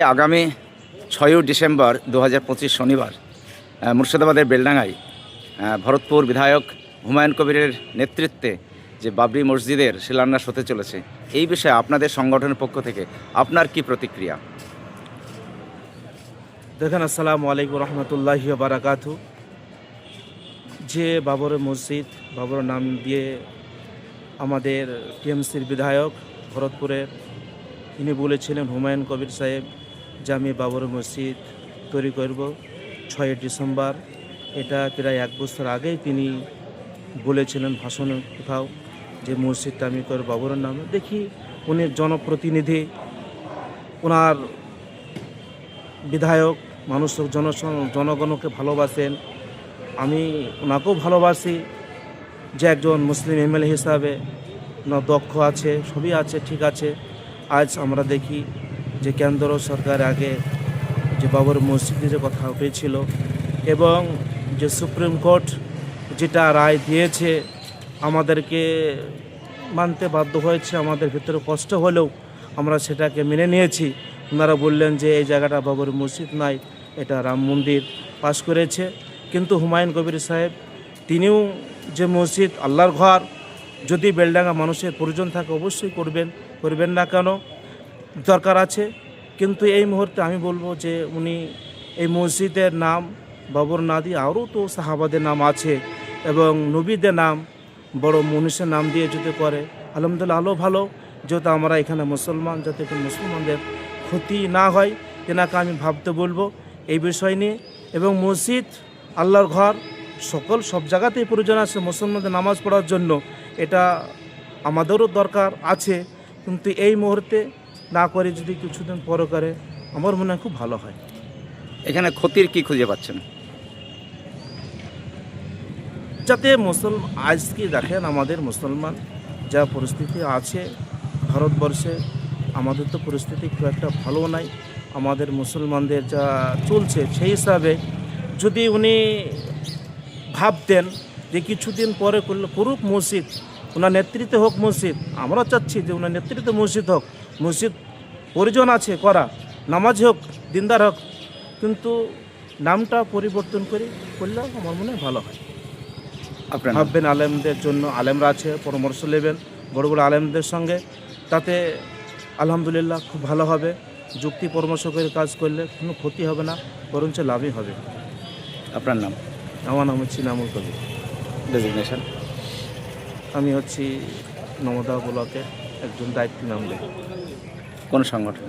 আগামী ছয়ই ডিসেম্বর দু হাজার পঁচিশ শনিবার মুর্শিদাবাদের বেলডাঙ্গায় ভরতপুর বিধায়ক হুমায়ুন কবিরের নেতৃত্বে যে বাবরি মসজিদের শিলান্যাস হতে চলেছে, এই বিষয়ে আপনাদের সংগঠনের পক্ষ থেকে আপনার কি প্রতিক্রিয়া? দেখেন, আসসালামু আলাইকুম রহমতুল্লাহ বারাকাতু। যে বাবরের মসজিদ, বাবর নাম দিয়ে আমাদের টিএমসির বিধায়ক ভরতপুরের তিনি বলেছিলেন হুমায়ুন কবির সাহেব আমি বাবর মসজিদ তৈরি করব ছয়ই ডিসেম্বর। এটা প্রায় এক বছর আগেই তিনি বলেছিলেন ভাষণ কোথাও যে মসজিদটা আমি করব বাবরের নামে। দেখি উনি জনপ্রতিনিধি ওনার বিধায়ক মানুষ জন জনগণকে ভালোবাসেন। আমি ওনাকেও ভালোবাসি যে একজন মুসলিম এমএলএ হিসাবে। দক্ষ আছে, সবই আছে, ঠিক আছে। আজ আমরা দেখি যে কেন্দ্র সরকার আগে যে বাবর মসজিদে যে কথা উঠেছিল এবং যে সুপ্রিম কোর্ট যেটা রায় দিয়েছে, আমাদেরকে মানতে বাধ্য হয়েছে, আমাদের ভিতরে কষ্ট হলেও আমরা সেটাকে মেনে নিয়েছি। ওনারা বললেন যে এই জায়গাটা বাবর মসজিদ নাই, এটা রাম মন্দির পাশ করেছে। কিন্তু হুমায়ুন কবির সাহেব, তিনিও যে মসজিদ, আল্লাহর ঘর, যদি বেলডাঙ্গা মানুষের প্রয়োজন থাকে অবশ্যই করবেন করবেন না কেন? দরকার আছে। কিন্তু এই মুহূর্তে আমি বলব যে উনি এই মসজিদের নাম, বাবর না দিয়ে আরও তো সাহাবাদের নাম আছে এবং নবীদের নাম, বড় মনীষের নাম দিয়ে যদি করে, আলহামদুলিল্লাহ আলো ভালো, যেহেতু আমরা এখানে মুসলমান, যাতে মুসলমানদের ক্ষতি না হয় তেনাকে আমি ভাবতে বলব এই বিষয় নিয়ে। এবং মসজিদ, আল্লাহর ঘর, সকল, সব জায়গাতেই প্রয়োজন আছে মুসলমানদের নামাজ পড়ার জন্য। এটা আমাদেরও দরকার আছে। কিন্তু এই মুহূর্তে না করে যদি কিছুদিন পরে করে আমার মনে হয় খুব ভালো হয়। এখানে ক্ষতির কি খুঁজে পাচ্ছেন? যাতে মুসলমান আজকে দেখেন আমাদের মুসলমান যা পরিস্থিতি আছে ভারতবর্ষে আমাদের তো পরিস্থিতি খুব একটা ভালো নাই। আমাদের মুসলমানদের যা চলছে সেই হিসাবে যদি উনি ভাবতেন যে কিছুদিন পরে করলে করুক মসজিদ ওনার নেতৃত্বে হোক মসজিদ আমরা চাচ্ছি যে ওনার নেতৃত্বে মসজিদ হোক। মসজিদ প্রয়োজন আছে করা। নামাজ হোক দিনদার হোক কিন্তু নামটা পরিবর্তন করে করলে আমার মনে হয় ভালো হয়। আপনার ভাববেন আলেমদের জন্য আলেমরা আছে পরামর্শ নেবেন বড় বড় আলেমদের সঙ্গে তাতে আলহামদুলিল্লাহ খুব ভালো হবে। যুক্তি পরামর্শ করে কাজ করলে কোনো ক্ষতি হবে না বরঞ্চ লাভই হবে। আপনার নাম? আমার নাম হচ্ছে নামুল কবি ডেজিগনেশন আমি হচ্ছি নমদা ব্লকের একজন দায়িত্ব নামলে কোন সংগঠন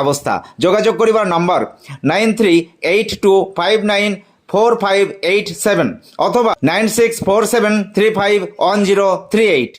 ব্যবস্থা যোগাযোগ করিবার number nine three eight two five nine four five eight seven অথবা nine six four seven three five one zero three eight.